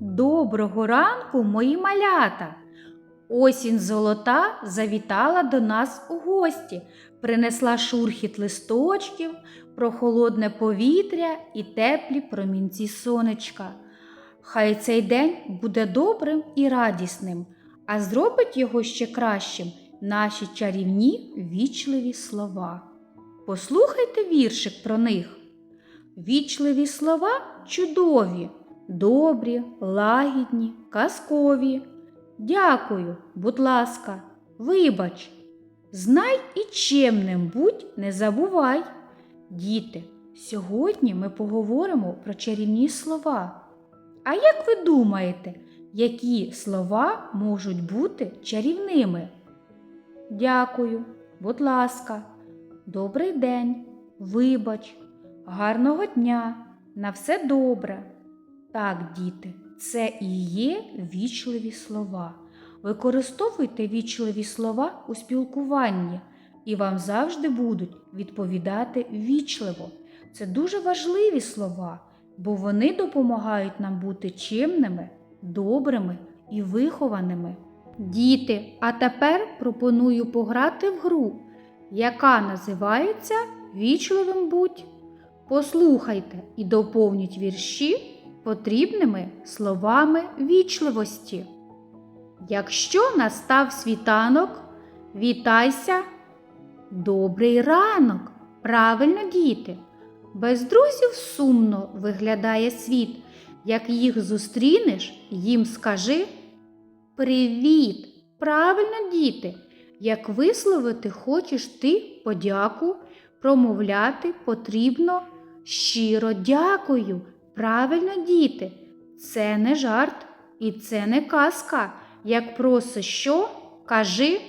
Доброго ранку, мої малята! Осінь золота завітала до нас у гості, принесла шурхіт листочків, прохолодне повітря і теплі промінці сонечка. Хай цей день буде добрим і радісним, а зробить його ще кращим наші чарівні вічливі слова. Послухайте віршик про них. Вічливі слова чудові, добрі, лагідні, казкові. Дякую, будь ласка, вибач. Знай і чемним будь не забувай. Діти, сьогодні ми поговоримо про чарівні слова. А як ви думаєте, які слова можуть бути чарівними? Дякую, будь ласка, добрий день, вибач, гарного дня, на все добре. Так, діти, це і є вічливі слова. Використовуйте вічливі слова у спілкуванні, і вам завжди будуть відповідати вічливо. Це дуже важливі слова, бо вони допомагають нам бути чимними, добрими і вихованими. Діти, а тепер пропоную пограти в гру, яка називається Вічливим будь. Послухайте і доповніть вірші потрібними словами вічливості. Якщо настав світанок, вітайся. Добрий ранок, правильно діти. Без друзів сумно виглядає світ. Як їх зустрінеш, їм скажи Привіт! Правильно, діти! Як висловити хочеш ти подяку, промовляти потрібно щиро дякую. Правильно, діти, це не жарт і це не казка. Як просиш що, кажи,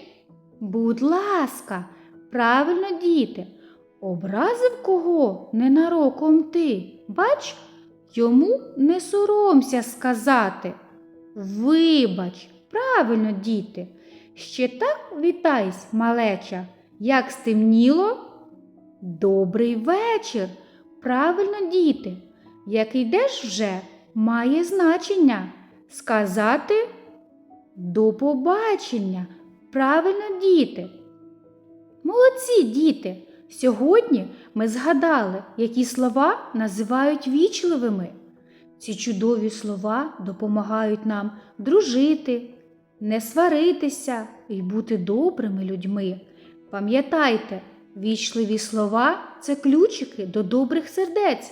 будь ласка, правильно, діти, образив кого ненароком ти, бач, йому не соромся сказати. Вибач, правильно, діти, ще так вітайсь, малеча, як стемніло. Добрий вечір, правильно, діти, як йдеш вже, має значення сказати до побачення. Правильно, діти. Молодці діти! Сьогодні ми згадали, які слова називають вічливими. Ці чудові слова допомагають нам дружити, не сваритися і бути добрими людьми. Пам'ятайте, вічливі слова це ключики до добрих сердець.